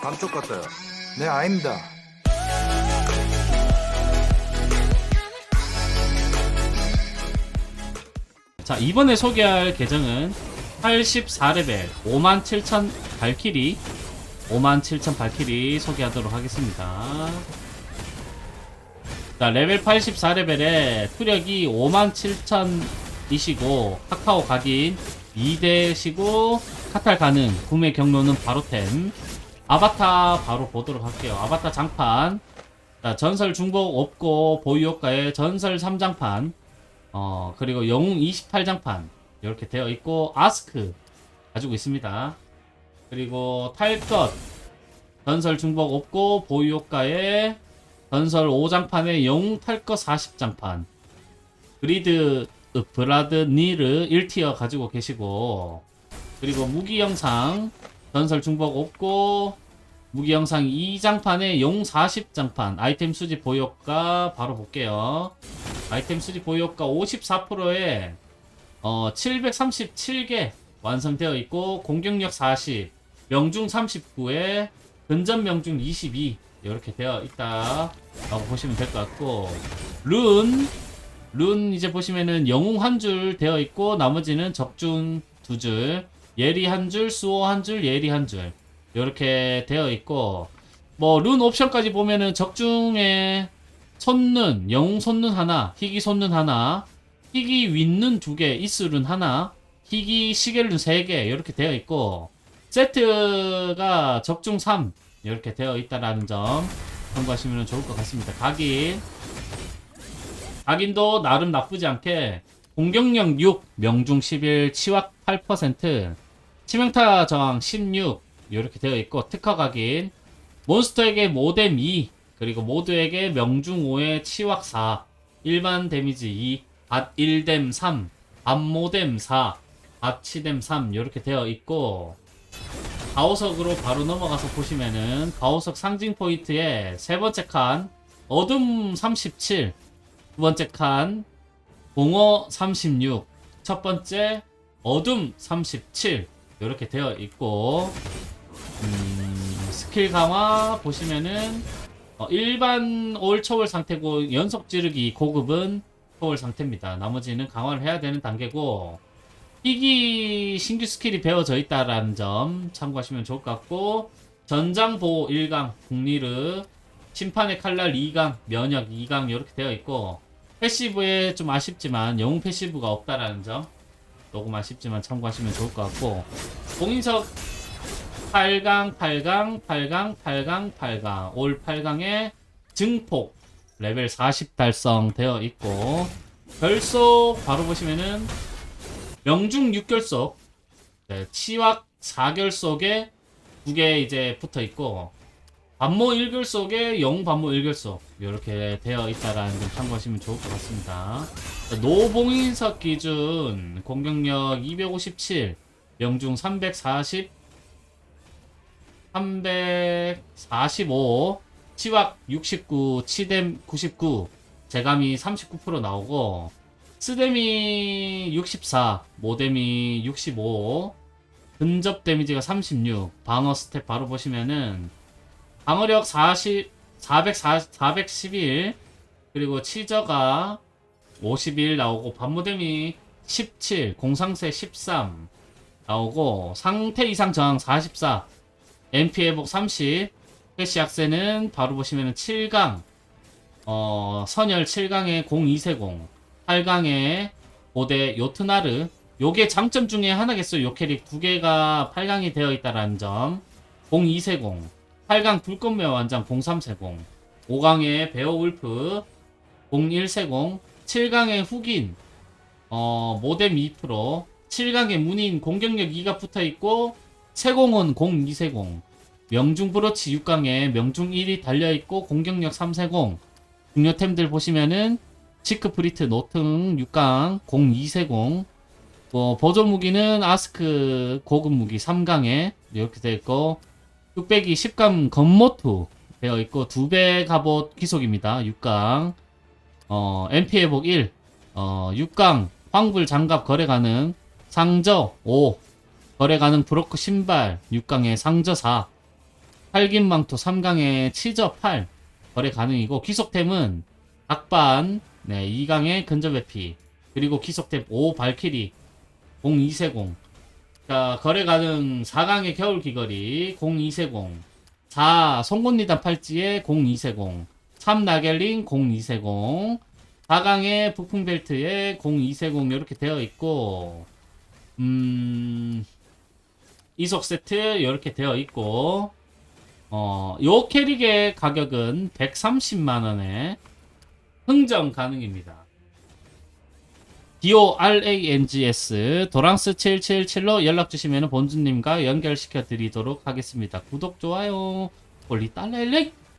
감쪽 같아요. 네, 아닙니다. 자 이번에 소개할 계정은 84레벨 57,000 발키리 57,000 발키리 소개하도록 하겠습니다 자 레벨 84레벨에 투력이 57,000이시고 카카오 각인 2대시고 카탈 가능 구매 경로는 바로템 아바타 바로 보도록 할게요. 아바타 장판. 자 전설 중복 없고 보유효과의 전설 3장판. 어, 그리고 영웅 28장판. 이렇게 되어 있고 아스크 가지고 있습니다. 그리고 탈것. 전설 중복 없고 보유효과에 전설 5장판에 영웅 탈것 40장판. 그리드 으, 브라드 니르 1티어 가지고 계시고. 그리고 무기 영상 전설 중복 없고 무기 영상 2장판에 용 40장판 아이템 수집 보유효과 바로 볼게요. 아이템 수집 보유효과 54%에 어, 737개 완성되어 있고 공격력 40, 명중 39에 근접 명중 22 이렇게 되어 있다라고 보시면 될 것 같고 룬, 룬 이제 보시면은 영웅 한 줄 되어 있고 나머지는 적중 두 줄, 예리 한 줄, 수호 한 줄, 예리 한 줄 이렇게 되어 있고 뭐 룬 옵션까지 보면은 적중에 손눈, 영웅 손눈 하나, 희귀 손눈 하나, 희귀 윗눈 두 개, 이슬룬 하나, 희귀 시계룬 세 개, 이렇게 되어 있고, 세트가 적중 3, 이렇게 되어 있다라는 점 참고하시면 좋을 것 같습니다. 각인. 각인도 나름 나쁘지 않게, 공격력 6, 명중 11, 치확 8%, 치명타 저항 16, 이렇게 되어 있고, 특허 각인. 몬스터에게 모뎀 2, 그리고 모두에게 명중 5에 치확 4, 일반 데미지 2, 밭 1뎀 3, 암모뎀 4, 밭치뎀 3 이렇게 되어 있고 가오석으로 바로 넘어가서 보시면은 가오석 상징 포인트에 세 번째 칸 어둠 37, 두 번째 칸 공어 36, 첫 번째 어둠 37 이렇게 되어 있고 음, 스킬 강화 보시면은 어, 일반 올 초월 상태고 연속 찌르기 고급은 초월 상태입니다. 나머지는 강화를 해야 되는 단계고 희귀 신규 스킬이 배워져 있다라는 점 참고하시면 좋을 것 같고 전장 보호 1강 국리르 심판의 칼날 2강 면역 2강 이렇게 되어 있고 패시브에 좀 아쉽지만 영웅 패시브가 없다라는 점 조금 아쉽지만 참고하시면 좋을 것 같고 공인석 8강, 8강, 8강, 8강, 8강. 올 8강에 증폭 레벨 40 달성 되어 있고 결속 바로 보시면은 명중 6결속 네, 치확 4결속에 두 개 이제 붙어 있고 반모 1결속에 영 반모 1결속. 이렇게 되어 있다라는 점 참고하시면 좋을 것 같습니다. 노봉인석 기준. 공격력 257 명중 340 345 치확 69 치뎀 99 재감이 39% 나오고 스뎀이 64 모뎀이 65 근접 데미지가 36 방어 스텝 바로 보시면은 방어력 40 440, 411 그리고 치저가 51 나오고 반모뎀이 17 공상세 13 나오고 상태 이상 저항 44 MP 회복 30 캐시 약세는 바로 보시면은 7강 어 선열 7강에 02세공 8강에 고대 요트나르. 요게 장점 중에 하나겠어요. 요 캐릭 두 개가 8강이 되어 있다라는 점. 02세공 8강 불꽃매 완장 03세공 5강에 베어울프 01세공 7강에 훅인 어 모뎀 2% 7강에 문인 공격력 2가 붙어있고 세공은 02세공 명중 브로치 6강에 명중 1이 달려있고 공격력 3세공. 중요템들 보시면은 시크 프리트 노튼 6강 02세공 뭐 보조 무기는 아스크 고급 무기 3강에 이렇게 되어 있고 뚝배기 10강 건모투 되어 있고 두배 갑옷 기속입니다. 6강 어 MP 회복 1 어, 6강 황불 장갑 거래 가능 상저 5 거래 가능 브로크 신발 6강에 상저 4 팔긴 망토 3강에 치저 8 거래 가능이고 귀속템은 각반 네 2강에 근접 회피 그리고 귀속템 5 발키리 02세공 자 거래 가능 4강에 겨울 귀걸이 02세공. 4 송곳니단 팔찌에 02세공. 3 나겔링 02세공. 4강에 부풍 벨트에 02세공 이렇게 되어 있고 음 이속 세트 이렇게 되어 있고 어, 요 캐릭의 가격은 130만 원에 흥정 가능입니다. DORANGS 도랑스 777로 연락 주시면 본주님과 연결시켜 드리도록 하겠습니다. 구독, 좋아요, 올리 딸랄레이